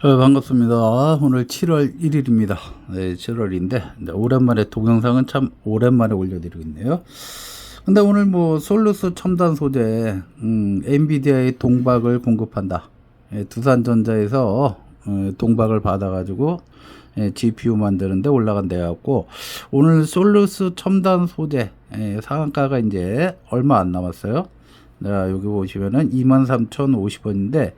어, 반갑습니다. 오늘 7월 1일입니다. 네, 7월인데 네, 오랜만에 동영상은 참 오랜만에 올려드리고 있네요. 근데 오늘 뭐 솔루스 첨단 소재 음, 엔비디아의 동박을 공급한다. 예, 두산전자에서 어, 동박을 받아가지고 예, GPU 만드는데 올라간 데 갖고 오늘 솔루스 첨단 소재 예, 상한가가 이제 얼마 안 남았어요. 자, 여기 보시면은 23,050원인데,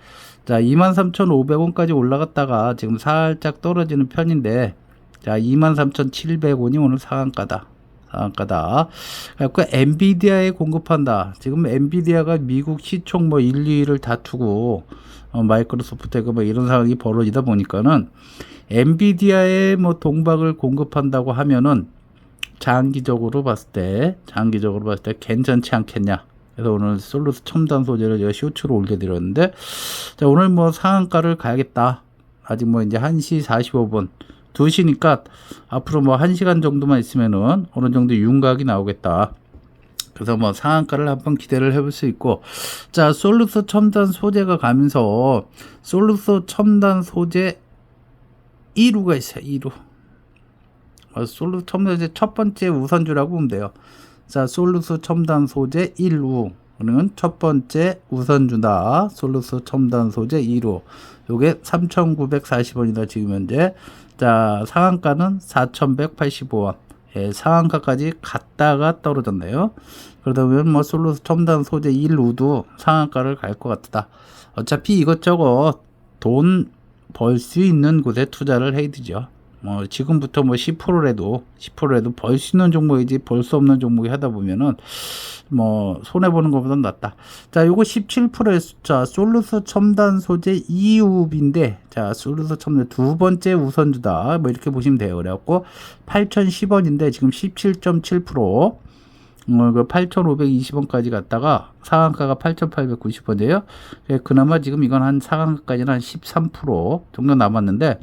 자, 23,500원까지 올라갔다가 지금 살짝 떨어지는 편인데, 자, 23,700원이 오늘 상한가다. 상한가다. 그래갖고 엔비디아에 공급한다. 지금 엔비디아가 미국 시총 뭐 1, 2위를 다투고, 어, 마이크로소프트가 뭐 이런 상황이 벌어지다 보니까는, 엔비디아에 뭐 동박을 공급한다고 하면은, 장기적으로 봤을 때, 장기적으로 봤을 때 괜찮지 않겠냐. 그래서 오늘 솔루스 첨단 소재를 제가 쇼츠로 올려드렸는데, 자, 오늘 뭐 상한가를 가야겠다. 아직 뭐 이제 1시 45분, 2시니까 앞으로 뭐 1시간 정도만 있으면은 어느 정도 윤곽이 나오겠다. 그래서 뭐 상한가를 한번 기대를 해볼 수 있고, 자, 솔루스 첨단 소재가 가면서 솔루스 첨단 소재 2루가 있어요, 2루. 어, 솔루스 첨단 소재 첫 번째 우선주라고 보면 돼요. 자, 솔루스 첨단 소재 1루. 는첫 번째 우선주다. 솔루스 첨단 소재 2루. 요게 3,940원이다, 지금 현재. 자, 상한가는 4,185원. 예, 상한가까지 갔다가 떨어졌네요. 그러다 보면 뭐 솔루스 첨단 소재 1루도 상한가를 갈 것 같다. 어차피 이것저것 돈 벌 수 있는 곳에 투자를 해야 되죠. 뭐 지금부터 뭐 10%라도 10%라도 벌 수 있는 종목이지 벌 수 없는 종목이 하다 보면은 뭐 손해 보는 것보다 낫다. 자, 요거 17%의 자 솔루스 첨단 소재 이우비인데 자 솔루스 첨단 두 번째 우선주다. 뭐 이렇게 보시면 돼요. 그래갖고 8,010원인데 지금 17.7% 어, 그 8,520원까지 갔다가 상한가가 8,890원이에요. 그나마 지금 이건 한 상한가까지는 한 13% 정도 남았는데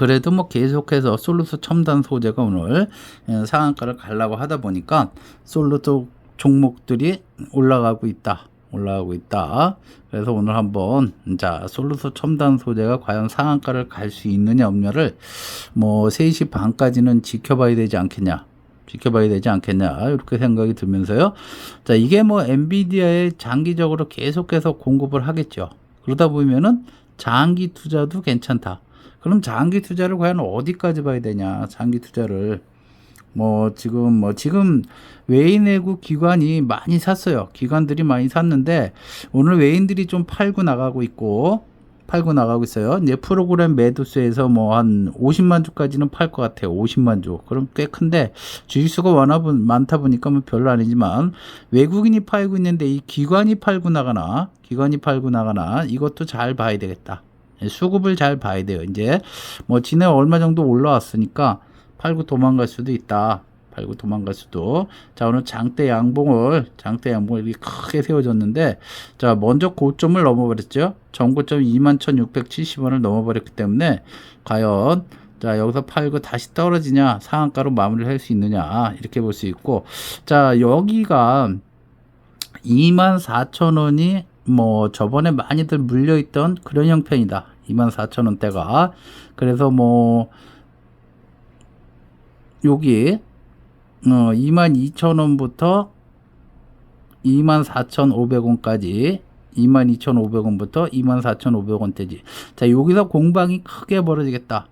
그래도 뭐 계속해서 솔루스 첨단 소재가 오늘 예, 상한가를 가려고 하다 보니까 솔루스 종목들이 올라가고 있다. 올라가고 있다. 그래서 오늘 한번 자 솔루스 첨단 소재가 과연 상한가를 갈 수 있느냐 없냐를 뭐 3시 반까지는 지켜봐야 되지 않겠냐. 지켜봐야 되지 않겠냐 이렇게 생각이 들면서요. 자 이게 뭐 엔비디아에 장기적으로 계속해서 공급을 하겠죠. 그러다 보면은 장기 투자도 괜찮다. 그럼 장기 투자를 과연 어디까지 봐야 되냐? 장기 투자를 뭐 지금 뭐 지금 외인 외국 기관이 많이 샀어요. 기관들이 많이 샀는데 오늘 외인들이 좀 팔고 나가고 있고 팔고 나가고 있어요. 이제 프로그램 매도수에서 뭐 한 50만 주까지는 팔 것 같아요. 50만 주. 그럼 꽤 큰데 주식수가 워낙 많다 보니까 뭐 별로 아니지만 외국인이 팔고 있는데 이 기관이 팔고 나가나 기관이 팔고 나가나 이것도 잘 봐야 되겠다. 수급을 잘 봐야 돼요. 이제 뭐 지내 얼마 정도 올라왔으니까 팔고 도망갈 수도 있다. 팔고 도망갈 수도. 자, 오늘 장대 양봉을, 장대 양봉을 이렇게 크게 세워줬는데, 자, 먼저 고점을 넘어버렸죠. 전고점 21,670원을 넘어버렸기 때문에, 과연, 자, 여기서 팔고 다시 떨어지냐, 상한가로 마무리를 할 수 있느냐, 이렇게 볼 수 있고, 자, 여기가 24,000원이 뭐 저번에 많이들 물려있던 그런 형편이다. 24,000원대가. 그래서 뭐 여기 어 22,000원부터 24,500원까지 22,500원부터 24,500원대지. 자, 여기서 공방이 크게 벌어지겠다.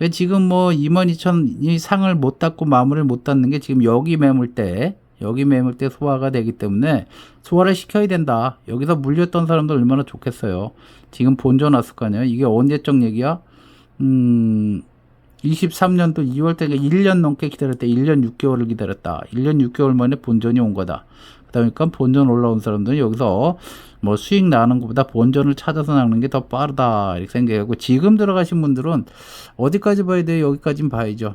왜 지금 뭐 22,000이 상을 못 닫고 마무리를 못 닫는 게 지금 여기 매물대 여기 매물대 소화가 되기 때문에 소화를 시켜야 된다. 여기서 물렸던 사람도 얼마나 좋겠어요. 지금 본전 왔을 거 아니에요. 이게 언제적 얘기야? 음, 23년도 2월 때 1년 넘게 기다렸다. 1년 6개월을 기다렸다. 1년 6개월 만에 본전이 온 거다. 그러니까 본전 올라온 사람들은 여기서 뭐 수익 나는 것보다 본전을 찾아서 나는 게 더 빠르다. 이렇게 생각하고 지금 들어가신 분들은 어디까지 봐야 돼요? 여기까지는 봐야죠.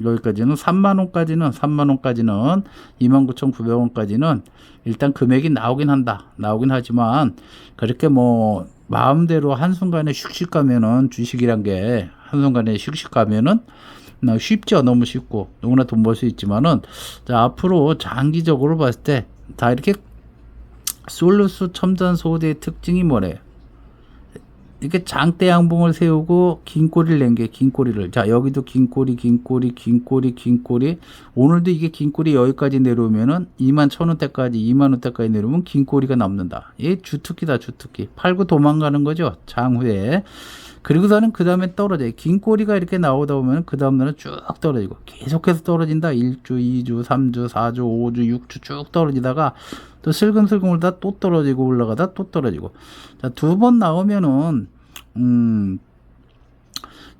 여기까지는 3만 원까지는 3만 원까지는 29,900원까지는 일단 금액이 나오긴 한다. 나오긴 하지만 그렇게 뭐 마음대로 한순간에 슉슉 가면은 주식이란 게 한순간에 슉슉 가면은 쉽죠. 너무 쉽고 누구나 돈 벌 수 있지만은 자, 앞으로 장기적으로 봤을 때 다 이렇게 솔루스 첨단 소대의 특징이 뭐래요? 이렇게 장대 양봉을 세우고 긴 꼬리를 낸 게 긴 꼬리를. 자 여기도 긴 꼬리 긴 꼬리 긴 꼬리 긴 꼬리. 오늘도 이게 긴 꼬리 여기까지 내려오면은 2만 천 원대까지 2만 원대까지 내려오면 긴 꼬리가 남는다. 이 주특기다 주특기. 팔고 도망가는 거죠 장후에 그리고서는 그 다음에 떨어져요. 긴 꼬리가 이렇게 나오다 보면 그 다음날은 쭉 떨어지고 계속해서 떨어진다. 1주, 2주, 3주, 4주, 5주, 6주 쭉 떨어지다가 또 슬금슬금 올다 또 떨어지고 올라가다 또 떨어지고 자, 두 번 나오면은 음,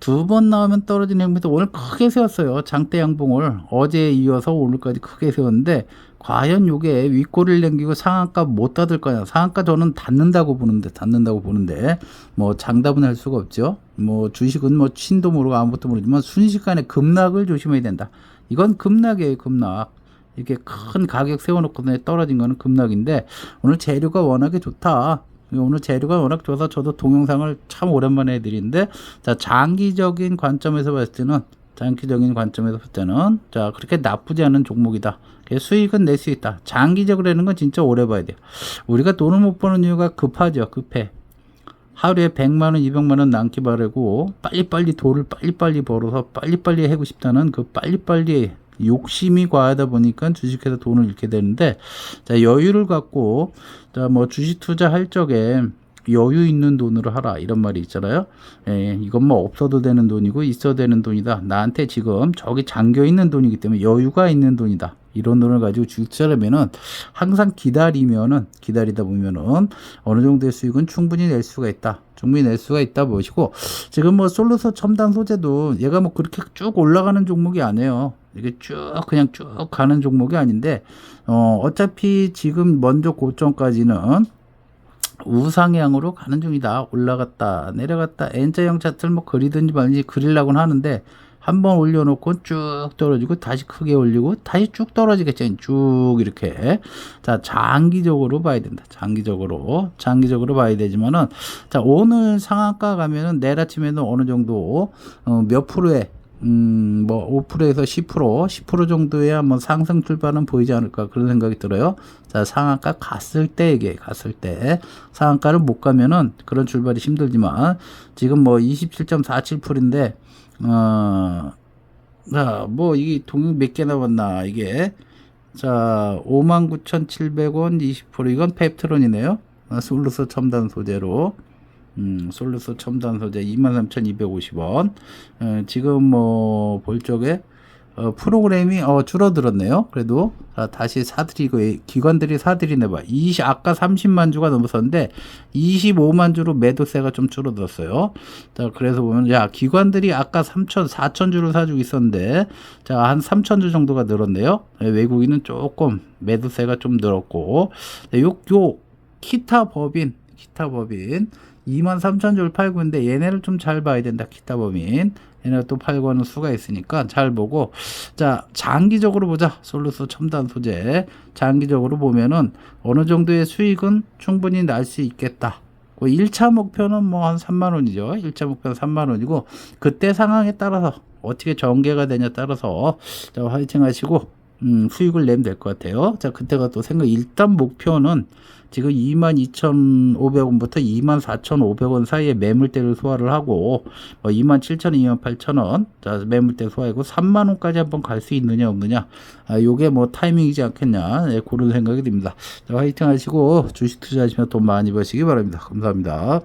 두 번 나오면 떨어지는 행보도 오늘 크게 세웠어요. 장대 양봉을 어제 이어서 오늘까지 크게 세웠는데 과연 요게 윗꼬리를 남기고 상한가 못 닫을 거냐. 상한가 저는 닫는다고 보는데 닫는다고 보는데 뭐 장담은 할 수가 없죠. 뭐 주식은 뭐 신도 모르고 아무것도 모르지만 순식간에 급락을 조심해야 된다. 이건 급락이에요. 급락. 이렇게 큰 가격 세워놓고 떨어진 거는 급락인데 오늘 재료가 워낙에 좋다. 오늘 재료가 워낙 좋아서 저도 동영상을 참 오랜만에 해드리는데 자 장기적인 관점에서 봤을 때는 장기적인 관점에서 봤을 때는 자 그렇게 나쁘지 않은 종목이다. 수익은 낼 수 있다. 장기적으로 하는 건 진짜 오래 봐야 돼요. 우리가 돈을 못 버는 이유가 급하죠. 급해. 하루에 100만 원, 200만 원 남기 바라고 빨리빨리 돈을 빨리빨리 벌어서 빨리빨리 하고 싶다는 그 빨리빨리 욕심이 과하다 보니까 주식해서 돈을 잃게 되는데 자 여유를 갖고 자 뭐 주식 투자할 적에 여유 있는 돈으로 하라 이런 말이 있잖아요. 예, 이건 뭐 없어도 되는 돈이고 있어도 되는 돈이다. 나한테 지금 저기 잠겨 있는 돈이기 때문에 여유가 있는 돈이다. 이런 돈을 가지고 주식 투자하면은 항상 기다리면은 기다리다 보면은 어느 정도의 수익은 충분히 낼 수가 있다. 충분히 낼 수가 있다 보시고 지금 뭐 솔루서 첨단 소재도 얘가 뭐 그렇게 쭉 올라가는 종목이 아니에요. 이게 쭉 그냥 쭉 가는 종목이 아닌데 어 어차피 지금 먼저 고점까지는 우상향으로 가는 중이다. 올라갔다, 내려갔다, N자형 차트를 뭐 그리든지 말든지 그리려고는 하는데 한번 올려놓고 쭉 떨어지고 다시 크게 올리고 다시 쭉 떨어지겠죠. 쭉 이렇게. 자, 장기적으로 봐야 된다. 장기적으로. 장기적으로 봐야 되지만은 자, 오늘 상한가 가면은 내일 아침에는 어느 정도 어, 몇 프로의 음, 뭐 5%에서 10%, 10% 정도의 한번 상승 출발은 보이지 않을까 그런 생각이 들어요. 자, 상한가 갔을 때 이게 갔을 때 상한가를 못 가면은 그런 출발이 힘들지만 지금 뭐 27.47%인데 어, 자, 뭐 이게 동영 몇 개 남았나 이게 자, 59,700원 20% 이건 펩트론이네요. 어, 솔루스 첨단 소재로 음, 솔루스 첨단 소재 23,250원. 어, 지금 뭐 볼 적에 어, 프로그램이 어, 줄어들었네요. 그래도 자, 다시 사들이고 기관들이 사들이네 봐. 20 아까 30만 주가 넘었었는데 25만 주로 매도세가 좀 줄어들었어요. 자, 그래서 보면 야, 기관들이 아까 3천 4천 주를 사주고 있었는데 자, 한 3천 주 정도가 늘었네요. 네, 외국인은 조금 매도세가 좀 늘었고 네, 요, 요 기타 법인 기타 법인 2만 3천 주를 팔고 있는데 얘네를 좀 잘 봐야 된다. 기타 법인. 얘네가 또 팔고 하는 수가 있으니까 잘 보고. 자 장기적으로 보자. 솔루스 첨단 소재. 장기적으로 보면은 어느 정도의 수익은 충분히 날 수 있겠다. 1차 목표는 뭐 한 3만 원이죠. 1차 목표는 3만 원이고 그때 상황에 따라서 어떻게 전개가 되냐 따라서 자 화이팅 하시고 음, 수익을 내면 될 것 같아요. 자, 그때가 또 생각, 일단 목표는 지금 22,500원부터 24,500원 사이에 매물대를 소화를 하고, 뭐 27,000원, 28,000원, 자, 매물대 소화하고 3만원까지 한번 갈 수 있느냐, 없느냐. 아, 요게 뭐 타이밍이지 않겠냐. 네, 그런 생각이 듭니다. 자, 화이팅 하시고 주식 투자하시면 돈 많이 버시기 바랍니다. 감사합니다.